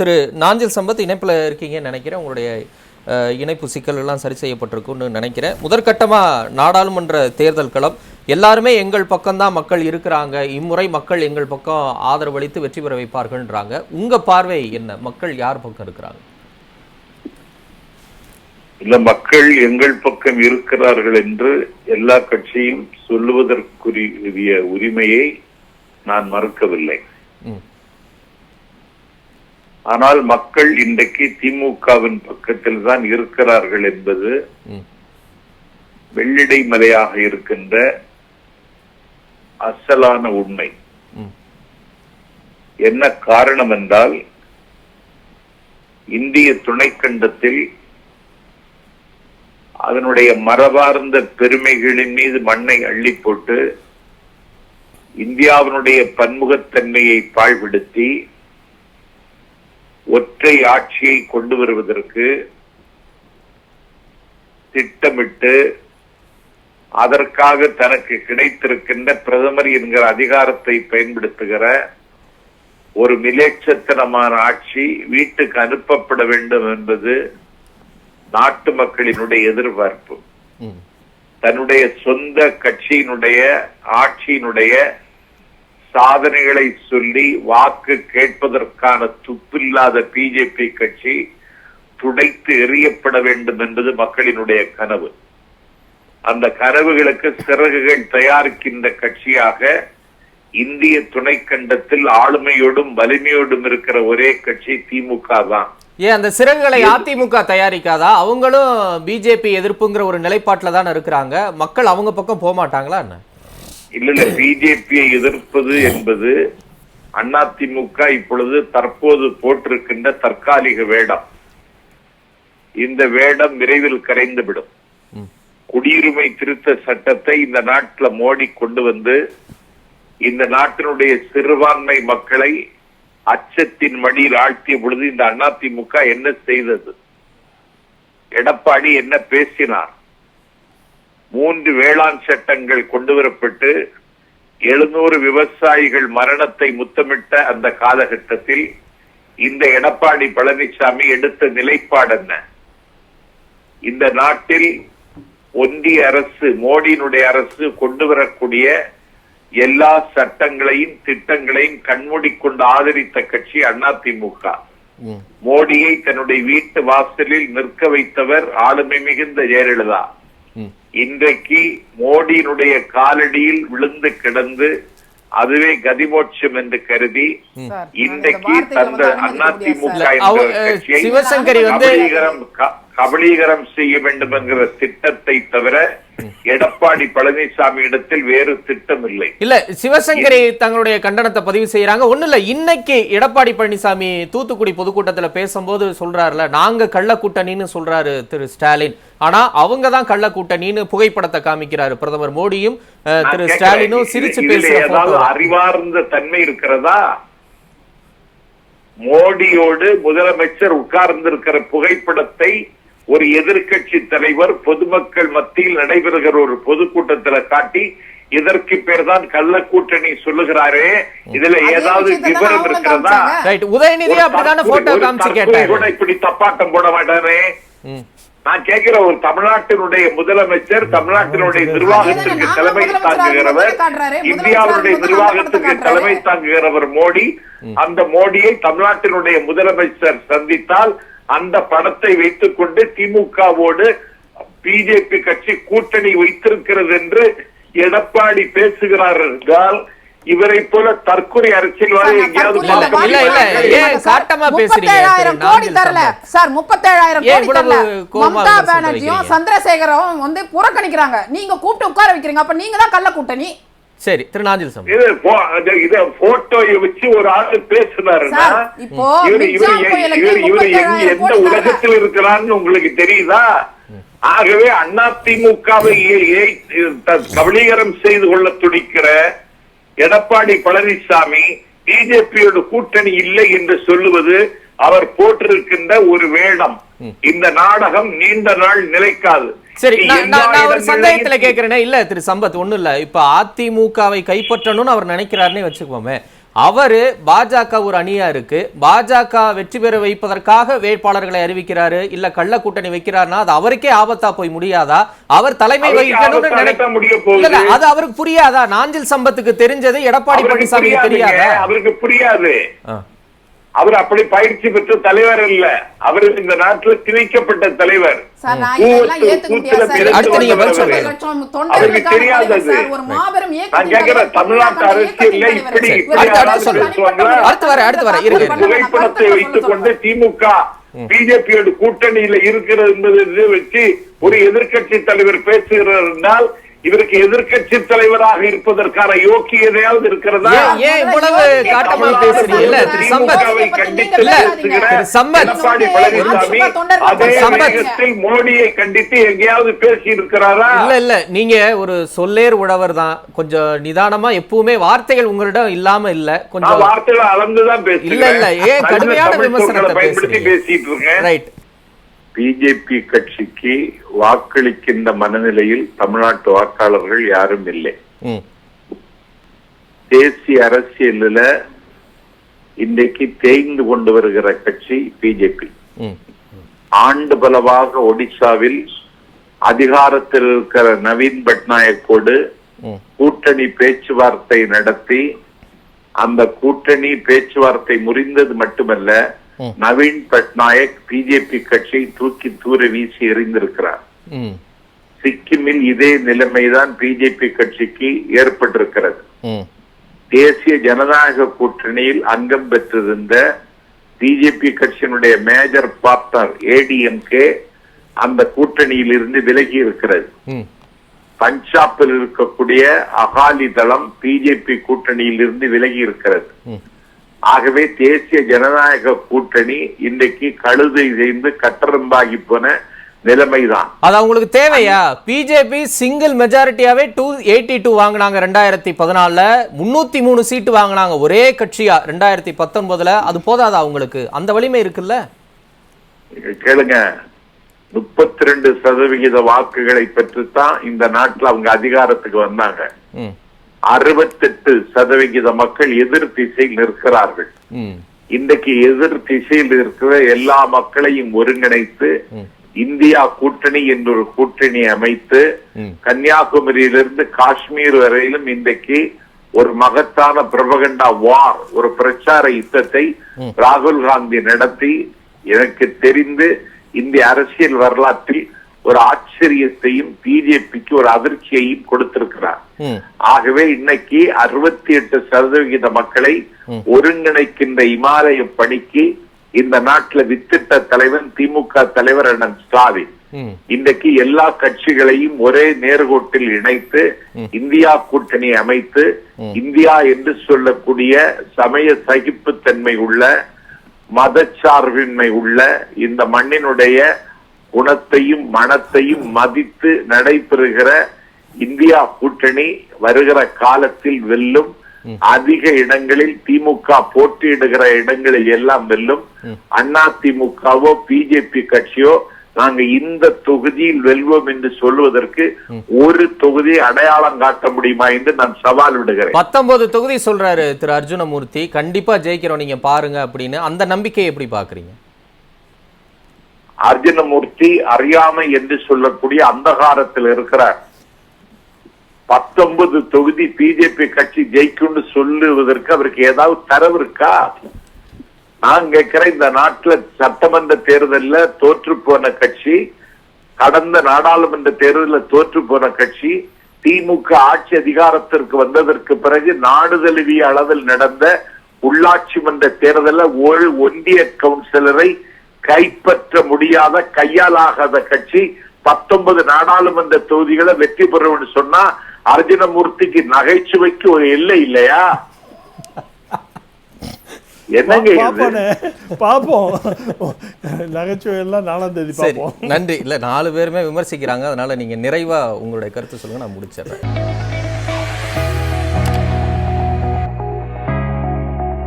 திரு நாஞ்சில் சம்பத் இணைப்பில் இருக்கீங்கன்னு நினைக்கிறேன். உங்களுடைய இணைப்பு சிக்கல் எல்லாம் சரி செய்யப்பட்டிருக்குன்னு நினைக்கிறேன். முதற்கட்டமாக நாடாளுமன்ற தேர்தல் களம். எல்லாருமே எங்கள் பக்கம்தான் மக்கள் இருக்கிறாங்க. இம்முறை மக்கள் எங்கள் பக்கம் ஆதரவளித்து வெற்றி பெற வைப்பார்கள்ன்றாங்க. உங்க பார்வை என்ன? மக்கள் யார் பக்கம் இருக்கிறாங்க? இல்ல மக்கள் எங்கள் பக்கம் இருக்கிறார்கள் என்று எல்லா கட்சியும் சொல்லுவதற்குரிய உரிமையை நான் மறுக்கவில்லை. ஆனால் மக்கள் இன்றைக்கு திமுகவின் பக்கத்தில் தான் இருக்கிறார்கள் என்பது வெள்ளிடை மலையாக இருக்கின்ற அசலான உண்மை. என்ன காரணம் என்றால் இந்திய துணைக்கண்டத்தில் அதனுடைய மரபார்ந்த பெருமைகளின் மீது மண்ணை அள்ளி போட்டு இந்தியாவினுடைய பன்முகத்தன்மையை பாழ்படுத்தி ஒற்றை ஆட்சியை கொண்டு வருவதற்கு திட்டமிட்டு அதற்காக தனக்கு கிடைத்திருக்கின்ற பிரதமர் என்கிற அதிகாரத்தை பயன்படுத்துகிற ஒரு மிலேச்சத்தனமான ஆட்சி வீட்டுக்கு அனுப்பப்பட வேண்டும் என்பது நாட்டு மக்களினுடைய எதிர்பார்ப்பு. தன்னுடைய சொந்த கட்சியினுடைய ஆட்சியினுடைய சாதனைகளை சொல்லி வாக்கு கேட்பதற்கான துப்பில்லாத பிஜேபி கட்சி துடைத்து எறியப்பட வேண்டும் என்பது மக்களினுடைய கனவு. அந்த கனவுகளுக்கு சிறகுகள் தயாரிக்கின்ற கட்சியாக இந்திய துணைக்கண்டத்தில் ஆளுமையோடும் வலிமையோடும் இருக்கிற ஒரே கட்சி திமுக தான். ஏன் அந்த சிறகுகளை அதிமுக தயாரிக்காதா? அவங்களும் பிஜேபி எதிர்ப்புங்கிற ஒரு நிலைப்பாட்டில் தானே இருக்கிறாங்க. மக்கள் அவங்க பக்கம் போக மாட்டாங்களா என்ன? இல்ல இல்ல பிஜேபியை எதிர்ப்பது என்பது அதிமுக இப்பொழுது தற்போது போட்டிருக்கின்ற தற்காலிக வேடம். இந்த வேடம் விரைவில் கரைந்துவிடும். குடியுரிமை திருத்த சட்டத்தை இந்த நாட்டுல மோடி கொண்டு வந்து இந்த நாட்டினுடைய சிறுபான்மை மக்களை அச்சத்தின் மடியில் ஆழ்த்திய பொழுது இந்த அதிமுக என்ன செய்தது? எடப்பாடி என்ன பேசினார்? மூன்று வேளாண் சட்டங்கள் கொண்டு வரப்பட்டு எழுநூறு விவசாயிகள் மரணத்தை முத்தமிட்ட அந்த காலகட்டத்தில் இந்த எடப்பாடி பழனிசாமி எடுத்த நிலைப்பாடு என்ன? இந்த நாட்டில் ஒன்றிய அரசு மோடியினுடைய அரசு கொண்டு வரக்கூடிய எல்லா சட்டங்களையும் திட்டங்களையும் கண்மூடிக்கொண்டு ஆதரித்த கட்சி அதிமுக. ம். மோடியை தன்னுடைய வீட்டு வாசலில் நிற்க வைத்தவர் ஆளுமை மிகுந்த ஜெயலலிதா. இன்றைக்கு மோடியினுடைய காலடியில் விழுந்து கிடந்து அதுவே கதிமோட்சம் என்று கருதி இன்றைக்கு தந்த அதிமுக சிவசங்கரி வந்து கபலீகரம் செய்ய வேண்டும் என்கிற திட்டத்தை தவிர எடப்பாடி பழனிசாமி இடத்தில் வேறு திட்டம் இல்லை இல்ல சிவசங்கரி தங்களுடைய கண்டனத்தை பதிவு செய்யறாங்க. ஒண்ணு இல்ல இன்னைக்கு எடப்பாடி பழனிசாமி தூத்துக்குடி பொதுக்கூட்டத்துல பேசும்போது சொல்றாருல நாங்க கள்ள கூட்டணின்னு சொல்றாரு திரு ஸ்டாலின். ஆனா அவங்க தான் கள்ள கூட்டணின்னு புகைப்படத்தை காமிக்கிறாரு பிரதமர் மோடியும் திரு ஸ்டாலினும் சிரிச்சு இதுல பேசுற ஏதாவது photo. அறிவார்ந்த தன்மை இருக்கிறதா? மோடியோடு முதலமைச்சர் உட்கார்ந்திருக்கிற புகைப்படத்தை ஒரு எதிர்க்கட்சி தலைவர் பொதுமக்கள் மத்தியில் நடைபெறுகிற ஒரு பொதுக்கூட்டத்துல காட்டி இதற்கு பேர் தான் கள்ள கூட்டணி சொல்லுகிறாரே. இதுல ஏதாவது விவரம் இருக்கிறதா? உதயநிதி ஒரு அப்படிதானே தற்கொலை- போட்டோ ஒரு காமிச்சு தற்கொலை கேட்டாரு. கூட இப்படி தப்பாட்டம் போட மாட்டானே ம். நான் கேட்கிற ஒரு தமிழ்நாட்டினுடைய முதலமைச்சர் தமிழ்நாட்டினுடைய நிர்வாகத்திற்கு தலைமை தாங்குகிறவர். இந்தியாவுடைய ஆகும்போது தலைமை. தாங்குகிறவர் மோடி. அந்த மோடியை தமிழ்நாட்டினுடைய முதலமைச்சர் சந்தித்தால் அந்த படத்தை வைத்துக் கொண்டு திமுகவோடு பிஜேபி கட்சி கூட்டணி வைத்திருக்கிறது என்று எடப்பாடி பேசுகிறார் என்றால் இவரை போல தற்கொலை அரசியல்வாதி எங்கேயாவது? சந்திரசேகரும் வந்து புறக்கணிக்கிறாங்க. நீங்க கூப்பிட்டு உட்கார வைக்கிறீங்க. அப்ப நீங்க தான் கள்ள கூட்டணி. சரி திரு நாஞ்சில் சம்பத் இது இத போட்டோயை வச்சு ஒரு ஆளு பேசுனாருன்னா இவரு இவரு இவரு இவரு எங்க- 37,000 எந்த. உலகத்தில் இருக்கிறான்னு உங்களுக்கு தெரியுதா? ஆகவே அதிமுகவை கபலீகரம் செய்து கொள்ள துடிக்கிற எடப்பாடி பழனிசாமி பிஜேபியோட கூட்டணி இல்லை என்று சொல்லுவது அவர் போட்டிருக்கின்ற ஒரு வேடம். இந்த நாடகம் நீண்ட நாள் நிலைக்காது. சரி நான் ஒரு சந்தேகத்துல கேக்குறேனே. இல்ல திரு சம்பத் ஒண்ணும் இல்ல. இப்ப அதிமுகவை கைப்பற்றணும்னு அவர் நினைக்கிறாருன்னே வச்சுக்கோமே. அவரு பாஜக ஒரு அணியா இருக்கு. பாஜக வெற்றி பெற வைப்பதற்காக வேட்பாளர்களை அறிவிக்கிறாரு. இல்ல கள்ள கூட்டணி வைக்கிறாருன்னா அது அவருக்கே ஆபத்தா போய் முடியாதா? அவர் தலைமை வகிக்கணும்னு ஆபத்தாகத்தான் முடிய நினை- போகுது. இல்ல, இல்ல, அது அவருக்கு புரியாதா? நாஞ்சில் சம்பத்துக்கு தெரிஞ்சது எடப்பாடி பழனிசாமி தெரியாதா? அவருக்கு புரியாது. அவர் அப்படி பயிற்சி பெற்ற தலைவர் அல்ல அவர் இந்த நாட்டில் திணிக்கப்பட்ட தலைவர். அவருக்கு தொண்டர்களுக்கான தெரியாது தலைவர் அது. சார். ஒரு மாபெரும் நான் தலைவர், தமிழ்நாட்டு அரசியல்ல இப்படி. புகைப்படத்தை வைத்துக் கொண்டு திமுக பிஜேபியோட கூட்டணியில இருக்கிறது என்பதை வச்சு ஒரு எதிர்க்கட்சி தலைவர் பேசுகிறார் என்றால் இவருக்கு எதிர்க்கட்சி தலைவராக இருப்பதற்கான யோக்கியதையாவது இருக்கிறதா? ஏன் இவ்வளவு காட்டமா திரு சம்பத். திரு சம்பத். பழனிசாமி அதே மோடியை கண்டித்து எங்கேயாவது பேசி இருக்கிறாரா இல்ல இல்ல. நீங்க ஒரு சொல்லேர் உழவர் தான் கொஞ்சம் நிதானமா எப்பவுமே வார்த்தைகள் உங்களிடம் இல்லாம இல்ல. கொஞ்சம் வார்த்தைகளை அளந்துதான் இல்ல, இல்ல, ஏன் கடுமையான விமர்சனத்தை? பேசிட்டு இருக்கேன். ரைட் பிஜேபி கட்சிக்கு வாக்களிக்கின்ற மனநிலையில் தமிழ்நாட்டு வாக்காளர்கள் யாரும் இல்லை. தேசிய அரசியலில் இன்றைக்கு தேய்ந்து கொண்டு வருகிற கட்சி பிஜேபி. ஆண்டு பலவாக ஒடிசாவில் அதிகாரத்தில் இருக்கிற நவீன் பட்நாயக்கோடு கூட்டணி பேச்சுவார்த்தை நடத்தி அந்த கூட்டணி பேச்சுவார்த்தை முறிந்தது மட்டுமல்ல. நவீன் பட்நாயக் பிஜேபி கட்சியை தூக்கி தூர வீசி எறிந்திருக்கிறார். சிக்கிமில் இதே நிலைமைதான் பிஜேபி கட்சிக்கு ஏற்பட்டிருக்கிறது. தேசிய ஜனநாயக கூட்டணியில் அங்கம் பெற்றிருந்த பிஜேபி கட்சியினுடைய மேஜர் பார்ட்னர் ஏடிஎம்கே அந்த கூட்டணியில் இருந்து விலகி இருக்கிறது. பஞ்சாபில் இருக்கக்கூடிய அகாலி தளம் பிஜேபி கூட்டணியில் இருந்து விலகி இருக்கிறது. ஆகவே தேசிய ஜனநாயக கூட்டணி இன்றைக்கு கழுதை செய்து கட்டரம்பாகி போன நிலைமைதான். அது அவங்களுக்கு தேவையா? பிஜேபி சிங்கிள் மெஜாரிட்டியாவே டூ எயிட்டி டூ வாங்கினாங்க ரெண்டாயிரத்தி பதினாலுல. முன்னூத்தி மூணு சீட்டு வாங்கினாங்க. ஒரே கட்சியா ரெண்டாயிரத்தி பத்தொன்பதுல. அது போதாதா அவங்களுக்கு? அந்த வலிமை இருக்குல்ல? கேளுங்க. முப்பத்தி ரெண்டு சதவிகித வாக்குகளை பெற்றுத்தான் இந்த நாட்டுல அவங்க அதிகாரத்துக்கு வந்தாங்க. அறுபத்தெட்டு சதவிகித மக்கள் எதிர் திசையில் நிற்கிறார்கள் இன்றைக்கு எதிர் திசையில் இருக்கிற எல்லா மக்களையும் ஒருங்கிணைத்து. இந்தியா கூட்டணி என்ற கூட்டணி அமைத்து. கன்னியாகுமரியிலிருந்து காஷ்மீர் வரையிலும் இன்றைக்கு ஒரு மகத்தான பிரபகண்டா வார் ஒரு பிரச்சார யுத்தத்தை ராகுல் காந்தி நடத்தி எனக்கு தெரிந்து இந்திய அரசியல் வரலாற்றில் ஒரு ஆச்சரியத்தையும் பிஜேபிக்கு ஒரு அதிர்ச்சியையும் கொடுத்திருக்கிறார். ஆகவே இன்னைக்கு அறுபத்தி எட்டு சதவிகித மக்களை ஒருங்கிணைக்கின்ற இமாலய பணிக்கு இந்த நாட்டுல வித்திட்ட தலைவன் திமுக தலைவர் அண்ணன் ஸ்டாலின். இன்றைக்கு எல்லா கட்சிகளையும் ஒரே நேர்கோட்டில் இணைத்து இந்தியா கூட்டணி அமைத்து இந்தியா என்று சொல்லக்கூடிய சமய சகிப்புத்தன்மை உள்ள மதச்சார்பின்மை உள்ள இந்த மண்ணினுடைய குணத்தையும் மனத்தையும் மதித்து நடைபெறுகிற இந்தியா கூட்டணி வருகிற காலத்தில் வெல்லும் அதிக இடங்களில் திமுக போட்டியிடுகிற இடங்களில் எல்லாம் வெல்லும் அண்ணா திமுகவோ பிஜேபி கட்சியோ நாங்க இந்த தொகுதியில் வெல்வோம் என்று சொல்வதற்கு ஒரு தொகுதி அடையாளம் காட்ட முடியுமா என்று நான் சவால் விடுகிறேன். பத்தொன்பது தொகுதி சொல்றாரு திரு அர்ஜுனமூர்த்தி. கண்டிப்பா ஜெயிக்கிறோம் நீங்க பாருங்க அப்படின்னு. அந்த நம்பிக்கையை எப்படி பாக்குறீங்க? அர்ஜுனமூர்த்தி அறியாமை என்று சொல்லக்கூடிய அந்தகாரத்தில் இருக்கிற பத்தொன்பது தொகுதி பிஜேபி கட்சி ஜெயிக்கும்னு சொல்லுவதற்கு அவருக்கு ஏதாவது தரவு இருக்கா? நான் கேட்கிறேன் இந்த நாட்டுல சட்டமன்ற தேர்தல்ல தோற்று போன கட்சி கடந்த நாடாளுமன்ற தேர்தலில் தோற்று போன கட்சி திமுக ஆட்சி அதிகாரத்திற்கு வந்ததற்கு பிறகு நாடு தழுவிய அளவில் நடந்த உள்ளாட்சி மன்ற தேர்தலில் ஒரு ஒன்றிய கவுன்சிலரை கைப்பற்ற முடியாத கையாலாகாத கட்சி பத்தொன்பது நாடாளுமன்ற தொகுதிகளை வெற்றி பெறும்னு சொன்னா அர்ஜுனமூர்த்திக்கு நகைச்சுவைக்கு ஒரு எல்லை இல்லையா? என்னங்க பாப்போம் நகைச்சுவை எல்லாம் நாலாம் தேதி நன்றி. இல்ல நாலு பேருமே விமர்சிக்கிறாங்க. அதனால நீங்க நிறைவா உங்களுடைய கருத்து சொல்லுங்க நான் முடிச்சிடுறேன்.